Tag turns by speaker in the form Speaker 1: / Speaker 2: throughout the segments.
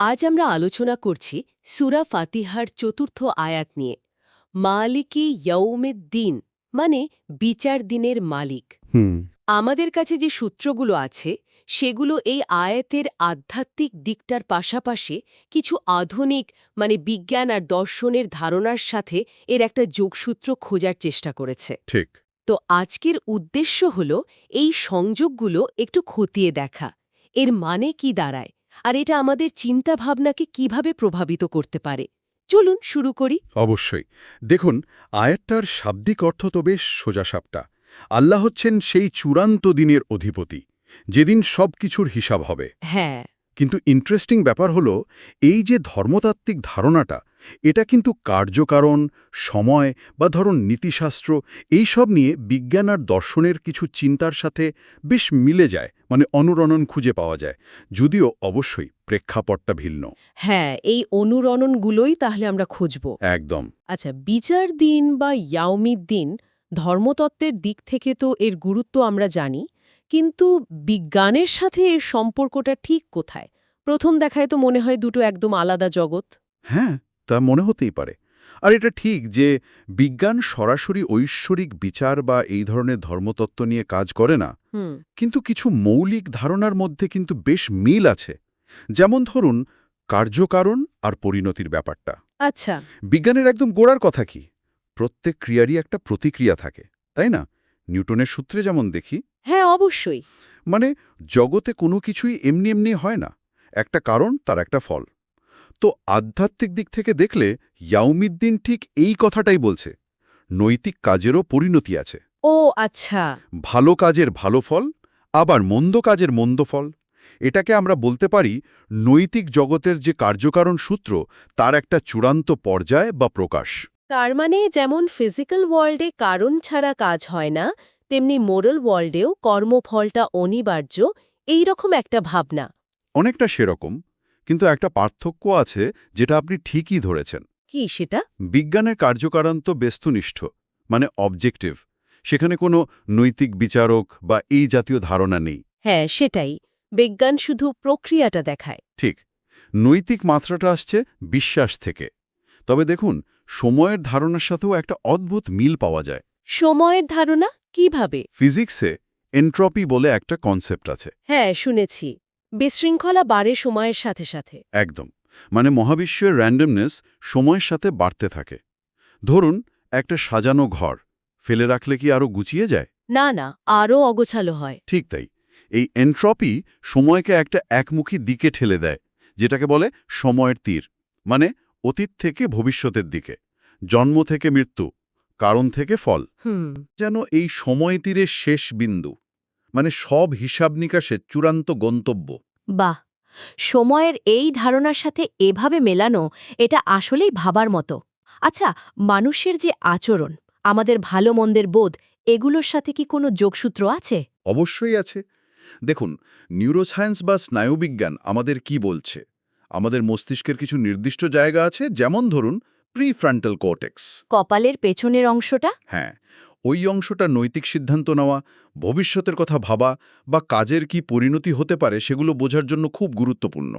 Speaker 1: আজ আমরা আলোচনা করছি সুরা ফাতিহার চতুর্থ আয়াত নিয়ে। মালিকি ইয়ৌমেদ্দিন মানে বিচার দিনের মালিক।
Speaker 2: হুম।
Speaker 1: আমাদের কাছে যে সূত্রগুলো আছে সেগুলো এই আয়াতের আধ্যাত্মিক দিকটার পাশাপাশি কিছু আধুনিক মানে বিজ্ঞান আর দর্শনের ধারণার সাথে এর একটা যোগসূত্র খোঁজার চেষ্টা করেছে।
Speaker 2: ঠিক।
Speaker 1: তো আজকের উদ্দেশ্য হল এই সংযোগগুলো একটু খতিয়ে দেখা। এর মানে কি দাঁড়ায়? আর এটা আমাদের চিন্তা ভাবনাকে কীভাবে প্রভাবিত করতে পারে? চলুন শুরু করি।
Speaker 2: অবশ্যই। দেখুন আয়াতটার শাব্দিক অর্থ তো বেশ সোজাসাপটা। আল্লাহ হচ্ছেন সেই চূড়ান্ত দিনের অধিপতি যেদিন সব কিছুর হিসাব হবে।
Speaker 1: হ্যাঁ।
Speaker 2: কিন্তু ইন্টারেস্টিং ব্যাপার হলো এই যে ধর্মতাত্ত্বিক ধারণাটা এটা কিন্তু কার্যকারণ সময় বা ধরুন নীতিশাস্ত্র এই সব নিয়ে বিজ্ঞান আর দর্শনের কিছু চিন্তার সাথে বেশ মিলে যায় মানে অনুরণন খুঁজে পাওয়া যায়। যদিও অবশ্যই প্রেক্ষাপটটা ভিন্ন।
Speaker 1: হ্যাঁ এই অনুরণনগুলোই তাহলে আমরা খুঁজব।
Speaker 2: একদম।
Speaker 1: আচ্ছা বিচার দিন বা ইয়াওমির দিন ধর্মতত্ত্বের দিক থেকে তো এর গুরুত্ব আমরা জানি কিন্তু বিজ্ঞানের সাথে এর সম্পর্কটা ঠিক কোথায়? প্রথম দেখায় তো মনে হয় দুটো একদম আলাদা জগৎ।
Speaker 2: হ্যাঁ তা মনে হতেই পারে। আর এটা ঠিক যে বিজ্ঞান সরাসরি ঐশ্বরিক বিচার বা এই ধরনের ধর্মতত্ত্ব নিয়ে কাজ করে না। কিন্তু কিছু মৌলিক ধারণার মধ্যে কিন্তু বেশ মিল আছে। যেমন ধরুন কার্যকারণ আর পরিণতির ব্যাপারটা।
Speaker 1: আচ্ছা।
Speaker 2: বিজ্ঞানের একদম গোড়ার কথা কি? প্রত্যেক ক্রিয়ারই একটা প্রতিক্রিয়া থাকে তাই না? নিউটনের সূত্রে যেমন দেখি।
Speaker 1: হ্যাঁ অবশ্যই।
Speaker 2: মানে জগতে কোনো কিছুই এমনি এমনি হয় না। একটা কারণ তার একটা ফল। তো আধ্যাত্মিক দিক থেকে দেখলে ইয়াউমিদ্দিন ঠিক এই কথাটাই বলছে নৈতিক কাজেরও পরিণতি আছে।
Speaker 1: ও আচ্ছা।
Speaker 2: ভালো কাজের ভালো ফল আবার মন্দ কাজের মন্দ ফল। এটাকে আমরা বলতে পারি নৈতিক জগতের যে কার্যকারণ সূত্র তার একটা চূড়ান্ত পর্যায় বা প্রকাশ।
Speaker 1: তার মানে যেমন ফিজিক্যাল ওয়ার্ল্ডে কারণ ছাড়া কাজ হয় না তেমনি মোরাল ওয়ার্ল্ডেও কর্মফলটা অনিবার্য এই রকম একটা ভাবনা।
Speaker 2: অনেকটা সেরকম কিন্তু একটা পার্থক্য আছে যেটা আপনি ঠিকই ধরেছেন।
Speaker 1: কি সেটা?
Speaker 2: বিজ্ঞানের কার্যকারণ তো বেস্তুনিষ্ঠ মানে অবজেক্টিভ সেখানে কোনো নৈতিক বিচারক বা এই জাতীয় ধারণা নেই।
Speaker 1: হ্যাঁ সেটাই। বিজ্ঞান শুধু প্রক্রিয়াটা দেখায়।
Speaker 2: ঠিক। নৈতিক মাত্রাটা আসছে বিশ্বাস থেকে। তবে দেখুন সময়ের ধারণার সাথেও একটা অদ্ভুত মিল পাওয়া যায়।
Speaker 1: সময়ের ধারণা? কীভাবে?
Speaker 2: ফিজিক্সে এন্ট্রপি বলে একটা কনসেপ্ট আছে।
Speaker 1: হ্যাঁ শুনেছি। বিশৃঙ্খলা বাড়ে সময়ের সাথে সাথে।
Speaker 2: একদম। মানে মহাবিশ্বের র্যান্ডমনেস সময়ের সাথে বাড়তে থাকে। ধরুন একটা সাজানো ঘর ফেলে রাখলে কি আরও গুছিয়ে যায়?
Speaker 1: না না আরও অগোছালো হয়।
Speaker 2: ঠিক তাই। এই এন্ট্রপি সময়কে একটা একমুখী দিকে ঠেলে দেয় যেটাকে বলে সময়ের তীর মানে অতীত থেকে ভবিষ্যতের দিকে জন্ম থেকে মৃত্যু কারণ থেকে ফল। যেন এই সময় তীরের শেষ বিন্দু মানে সব হিসাব নিকাশের চূড়ান্ত গন্তব্য।
Speaker 3: বাহ! সময়ের এই ধারণার সাথে এভাবে মেলানো এটা আসলেই ভাবার মতো। আচ্ছা মানুষের যে আচরণ আমাদের ভালো মন্দের বোধ এগুলোর সাথে কি কোনো যোগসূত্র আছে?
Speaker 2: অবশ্যই আছে। দেখুন নিউরোসায়েন্স বা স্নায়ুবিজ্ঞান আমাদের কি বলছে? আমাদের মস্তিষ্কের কিছু নির্দিষ্ট জায়গা আছে যেমন ধরুন প্রিফ্রন্টাল কোর্টেক্স
Speaker 3: কপালের পেছনের অংশটা?
Speaker 2: হ্যাঁ ওই অংশটা নৈতিক সিদ্ধান্ত নেওয়া ভবিষ্যতের কথা ভাবা বা কাজের কি পরিণতি হতে পারে সেগুলো বোঝার জন্য খুব গুরুত্বপূর্ণ।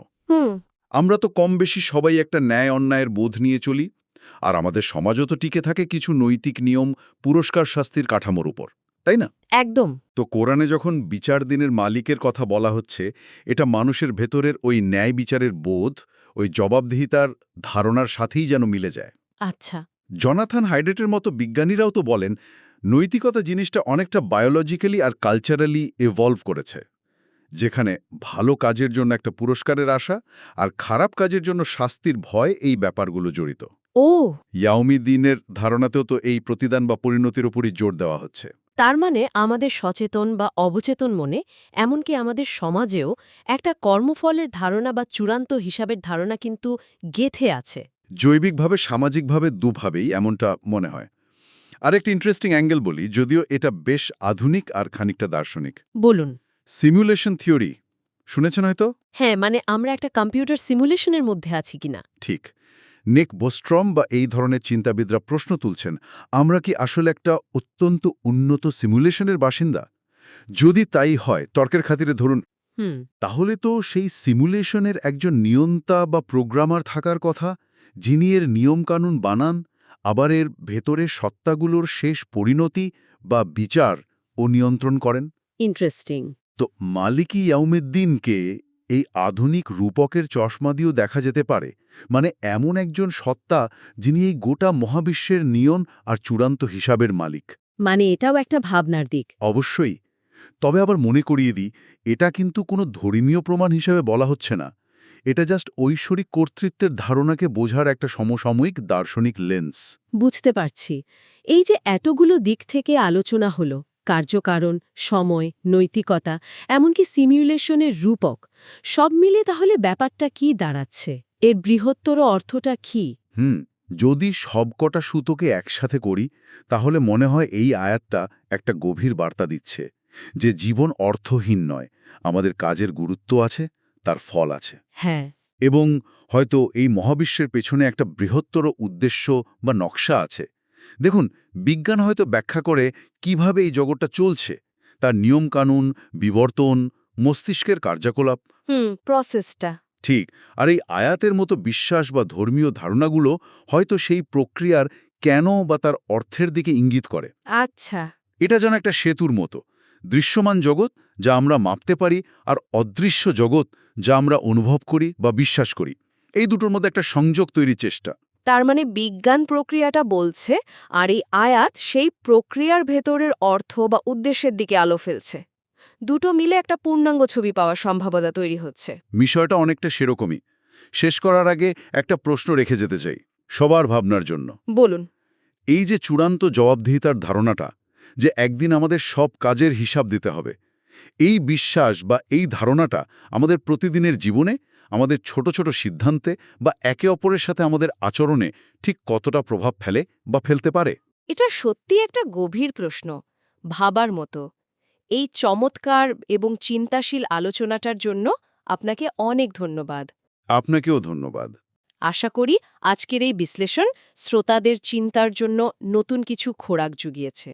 Speaker 2: আমরা তো কম বেশি সবাই একটা ন্যায় অন্যায়ের বোধ নিয়ে চলি আর আমাদের সমাজও তো টিকে থাকে কিছু নৈতিক নিয়ম পুরস্কার শাস্তির কাঠামোর উপর তাই না?
Speaker 3: একদম।
Speaker 2: তো কোরআনে যখন বিচার দিনের মালিকের কথা বলা হচ্ছে এটা মানুষের ভেতরের ওই ন্যায় বিচারের বোধ ওই জবাবদিহিতার ধারণার সাথেই যেন মিলে যায়।
Speaker 3: আচ্ছা।
Speaker 2: জনাথান হাইড্রেটের মতো বিজ্ঞানীরাও তো বলেন নৈতিকতা জিনিসটা অনেকটা বায়োলজিক্যালি আর কালচারালি এভলভ করেছে যেখানে ভালো কাজের জন্য একটা পুরস্কারের আশা আর খারাপ কাজের জন্য শাস্তির ভয় এই ব্যাপারগুলো জড়িত।
Speaker 3: ও।
Speaker 2: ইয়াওমি দিনের ধারণাতেও তো এই প্রতিদান বা পরিণতির উপরই জোর দেওয়া হচ্ছে।
Speaker 1: তার মানে আমাদের সচেতন বা অবচেতন মনে এমনকি আমাদের সমাজেও একটা কর্মফলের ধারণা বা চূড়ান্ত হিসাবের ধারণা কিন্তু গেথে আছে।
Speaker 2: জৈবিকভাবে সামাজিকভাবে দুভাবেই এমনটা মনে হয়। আরেকটা ইন্টারেস্টিং অ্যাঙ্গেল বলি যদিও এটা বেশ আধুনিক আর খানিকটা দার্শনিক।
Speaker 1: বলুন।
Speaker 2: সিমুলেশন থিওরি শুনেছেন হয়তো?
Speaker 1: হ্যাঁ মানে আমরা একটা কম্পিউটার সিমুলেশনের মধ্যে আছি কিনা?
Speaker 2: ঠিক। নেক বোস্ট্রম বা এই ধরনের চিন্তাবিদরা প্রশ্ন তুলছেন আমরা কি আসলে একটা অত্যন্ত উন্নত সিমুলেশনের বাসিন্দা? যদি তাই হয় তর্কের খাতিরে ধরুন তাহলে তো সেই সিমুলেশনের একজন নিয়ন্তা বা প্রোগ্রামার থাকার কথা যিনি এর নিয়মকানুন বানান আবার এর ভেতরের সত্তাগুলোর শেষ পরিণতি বা বিচার ও নিয়ন্ত্রণ করেন।
Speaker 1: ইন্টারেস্টিং
Speaker 2: তো মালিকি ইয়াউমেদ্দিনকে এই আধুনিক রূপকের চশমা দিয়েও দেখা যেতে পারে। মানে এমন একজন সত্তা যিনি এই গোটা মহাবিশ্বের নিয়ন আর চূড়ান্ত হিসাবের মালিক।
Speaker 1: মানে এটাও একটা ভাবনার দিক।
Speaker 2: অবশ্যই। তবে আবার মনে করিয়ে দিই এটা কিন্তু কোনো ধর্মীয় প্রমাণ হিসেবে বলা হচ্ছে না। এটা জাস্ট ঐশ্বরিক কর্তৃত্বের ধারণাকে বোঝার একটা সমসাময়িক দার্শনিক লেন্স
Speaker 1: বুঝতে পারছি। এই যে এতগুলো দিক থেকে আলোচনা হলো কার্যকারণ সময় নৈতিকতা এমনকি সিমিউলেশনের রূপক সব মিলে তাহলে ব্যাপারটা কি দাঁড়াচ্ছে? এর বৃহত্তর অর্থটা কি?
Speaker 2: হুম যদি সবকটা সুতোকে একসাথে করি তাহলে মনে হয় এই আয়াতটা একটা গভীর বার্তা দিচ্ছে যে জীবন অর্থহীন নয় আমাদের কাজের গুরুত্ব আছে তার ফল আছে।
Speaker 1: হ্যাঁ।
Speaker 2: এবং হয়তো এই মহাবিশ্বের পেছনে একটা বৃহত্তর উদ্দেশ্য বা নকশা আছে। দেখুন বিজ্ঞান হয়তো ব্যাখ্যা করে কীভাবে এই জগৎটা চলছে। তার নিয়মকানুন বিবর্তন মস্তিষ্কের কার্যকলাপ।
Speaker 1: হুম প্রসেসটা
Speaker 2: ঠিক আর এই আয়াতের মতো বিশ্বাস বা ধর্মীয় ধারণাগুলো হয়তো সেই প্রক্রিয়ার কেন বা তার অর্থের দিকে ইঙ্গিত করে।
Speaker 1: আচ্ছা।
Speaker 2: এটা যেন একটা সেতুর মতো। দৃশ্যমান জগৎ যা আমরা মাপতে পারি আর অদৃশ্য জগৎ যা আমরা অনুভব করি বা বিশ্বাস করি। এই দুটোর মধ্যে একটা সংযোগ তৈরির চেষ্টা।
Speaker 1: তার মানে বিজ্ঞান প্রক্রিয়াটা বলছে আর এই আয়াত সেই প্রক্রিয়ার ভেতরের অর্থ বা উদ্দেশ্যের দিকে আলো ফেলছে। দুটো মিলে একটা পূর্ণাঙ্গ ছবি পাওয়ার সম্ভাবনা তৈরি হচ্ছে।
Speaker 2: বিষয়টা অনেকটা সেরকমই। শেষ করার আগে একটা প্রশ্ন রেখে যেতে চাই সবার ভাবনার জন্য।
Speaker 1: বলুন।
Speaker 2: এই যে চূড়ান্ত জবাবদিহিতার ধারণাটা যে একদিন আমাদের সব কাজের হিসাব দিতে হবে এই বিশ্বাস বা এই ধারণাটা আমাদের প্রতিদিনের জীবনে আমাদের ছোট ছোট সিদ্ধান্তে বা একে অপরের সাথে আমাদের আচরণে ঠিক কতটা প্রভাব ফেলে বা ফেলতে পারে?
Speaker 1: এটা সত্যি একটা গভীর প্রশ্ন ভাবার মতো। এই চমৎকার এবং চিন্তাশীল আলোচনাটার জন্য আপনাকে অনেক ধন্যবাদ।
Speaker 2: আপনাকেও ধন্যবাদ।
Speaker 1: আশা করি আজকের এই বিশ্লেষণ শ্রোতাদের চিন্তার জন্য নতুন কিছু খোরাক জুগিয়েছে।